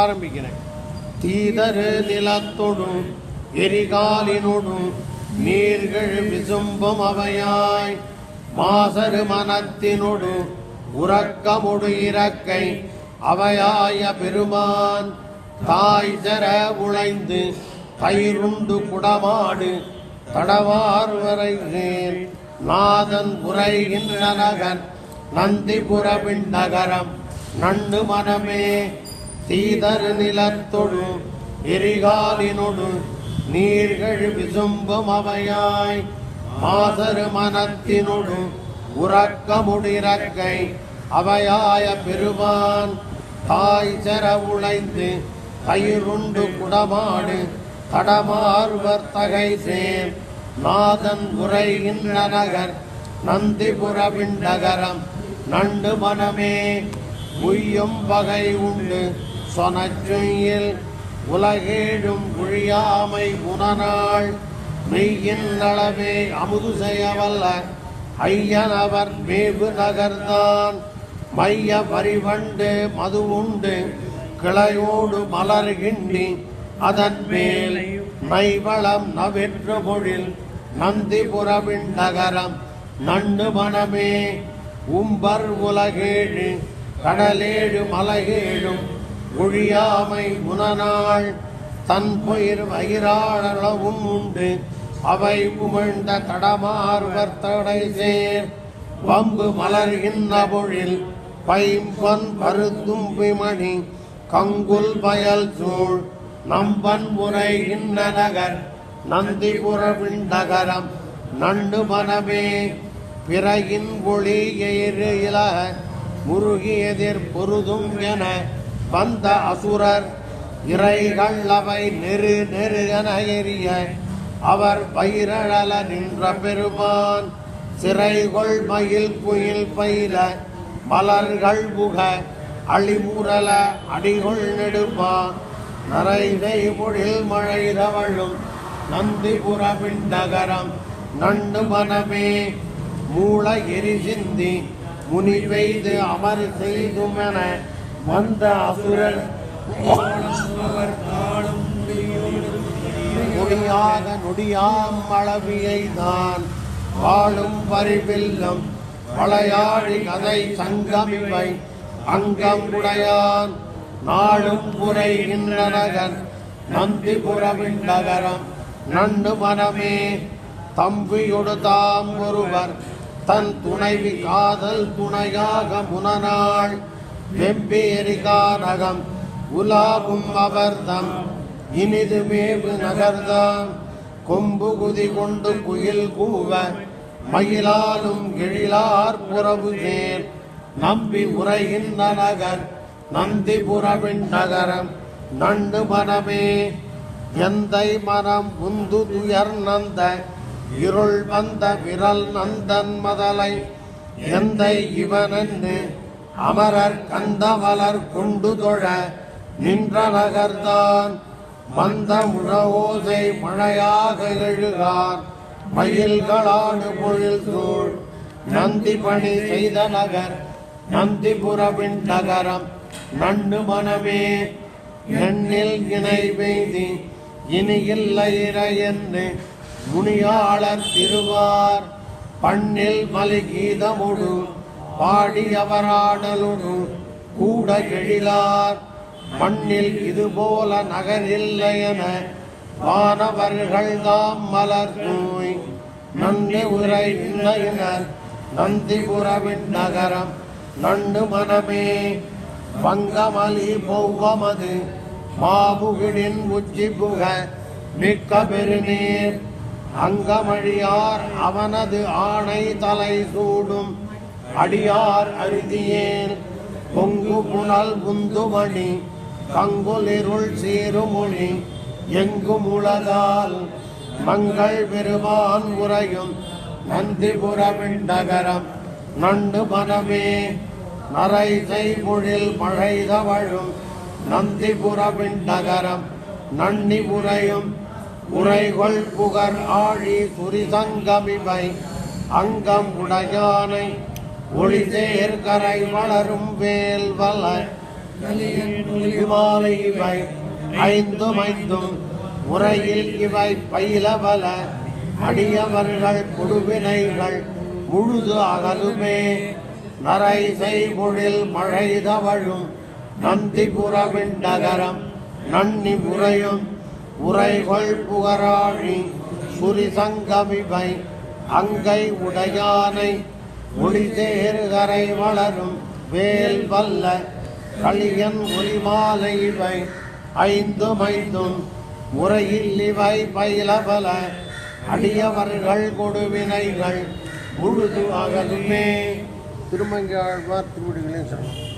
ஆரம்பிக்கிறேன். தீதரு நிலத்தொடும் எரிகாலினொடு நீர்கள் விசும்பும் அவையாய். மாசரு மனத்தினொடு உறக்கமொடு இறக்கை அவையாய பெருமான். தாய் தர உழைந்து பயிருண்டு குடமாடு தடவார் வரைகேன் நாதன் உரைகின்ற நகர் நந்திபுரவின் நகரம் நண்டு மனமே தீதர் நிலத்தொடு எரிகாலினொடு நீர்கள் விசும்பும் அவையாய். மாசரு மனத்தினொடு உறக்கமுடிரக்கை அவையாய பெருமான். தாய் செர உழைந்து கயிறுண்டு குடமாடு தடமாறுவர் தகை சேர் நாதன் உரைகின்ற நகர் நந்திபுர நகரம் நண்டு மனமே உய்யும் வகை உண்டு. சொனச்சொய்யில் உலகேழும் குழியாமை உணநாள் மெய்யின் அளவே அமுது செய்யவல்ல ஐயனவர் மேவு நகர்தான் மைய பரிவண்டு மது உண்டு கிளையோடு மலர்கின்றி அதன் மேல் நைவளம் நவெற்று பொழில் நந்திபுரவின் நகரம் நண்டு மனமே. உம்பர் உலகேழு கடலேழு மலகேழும் ஒழியாமை உணநாள் தன் பொயிர் வயிறாளவும் உண்டு. அவை உமிழ்ந்த தடமார்வர் தடை சேர். வம்பு மலர்கின்ற பொழில் பைம்பன் பருத்தும் மணி கங்குல் பயல் சூழ். நம்பன் முறைகின்ற நகர் நந்திபுரவின் நகரம் நண்டு மனமே பிறகின் ஒளி எயிறு இலக முருகியதிர் பொருதும் என வந்த அசுரர் இறைகள் அவை நெரு நெரு என எரிய அவர் பயிரழல நின்ற பெருமான். சிறைகொள் மயில் குயில் பயில மலர்கள் புக அழிமுரல அடிகொள் நெடுமா. நரைதை பொழில் மழை தவழும் நந்திபுரவின் நகரம் நண்டு மனமே. மூள எரி சிந்தி முனி பெய்து அமர் செய்துமென வந்த அசுரன் நொடியாக நொடியாம் அளவியை தான் வாழும் பரிபில்லம் வளையாழி கதை சங்கமிவை அங்கம் உடையான் நாளும் புரைகின்ற நகர் நந்திபுரவின் நகரம் நண்டு மனமே தம்பியொடு தாம் ஒருவர் தன் துணைவி காதல் துணையாக முனநாள். வெம்பேரிகானகம் உலாவும் அவர்தம் இனிது மேவு நகர்தாம் கொம்பு குதி கொண்டு குயில் கூவ மயிலாலும் எழிலார் புறவு நேர் நம்பி உரைகின்ற நகர் நந்திபுரவின் நகரம். நண்டு மனமே எந்தை மனம் உந்து துயர் நந்த. இருள் வந்த விரல் நந்தன் மதலை எந்தை இவனன்னு அமரர் கந்தமலர் கொண்டு தொழ நின்ற நகர்தான் மந்த முழவோசை மழையாக எழுகார். மயில்களாடு பொழில் சூழ் நந்தி பணி செய்த நகர் நந்திபுரவின் நகரம். நண்டு மனமே எண்ணில் இணை பெய்தி இனி இல்லை என்று முனியாளர் திருவார். பண்ணில் மலிகீதமுடு பாடியவராடலுடு கூட எழிலார். மண்ணில் இதுபோல நகரில்லை என வானவர்கள் தாம் மலர் நோய் நன்றி உரை இல்லையினர் நந்திபுரவின் நகரம் நண்டு மனமே. வங்கமலி பௌவமது மாபுகிடின் உச்சி புக மிக்க பெருநீர். அங்கமழியார் அவனது ஆணை தலை சூடும். அடியார் அருதியேன் பொங்கு புனல் புந்துமணி கங்குலிருள் சீருமொழி எங்கும் உளதால் மங்கள் பெருமான் உரையும் நந்திபுரவின் நகரம் நண்டு மனமே நரை செய்பொழில் மழைதவழும் தவழும் நந்திபுரவின் நகரம் நன்னி உரையும் உரைகொள் புகர் ஆழி துரிசங்கமிவை அங்கம் உடையானை ஒளிதேர் கரை வளரும் வேல் வல இமாலை இவை ஐந்தும் ஐந்தும் முறையில் இவை பயில பயிலவல அடியவர்கள் கொடுவினைகள் முழுது அகலுமே. நரை செய்முழில் மழை தவழும் நந்திபுரவின் நகரம் நன்னி முறையும் உரைகொள் புகராழி சுரிசங்கமிவை அங்கை உடையானை ஒளிதேறுகரை வளரும் வேல் வல்ல களியன் ஒலிமாலை இவை ஐந்தும் ஐந்தும் முறையில் இவை பயிலபல அடியவர்கள் கொடுவினைகள் முழுது அகலுமே. திருமங்கை ஆழ்வார் திருவடிகளின் சரணம்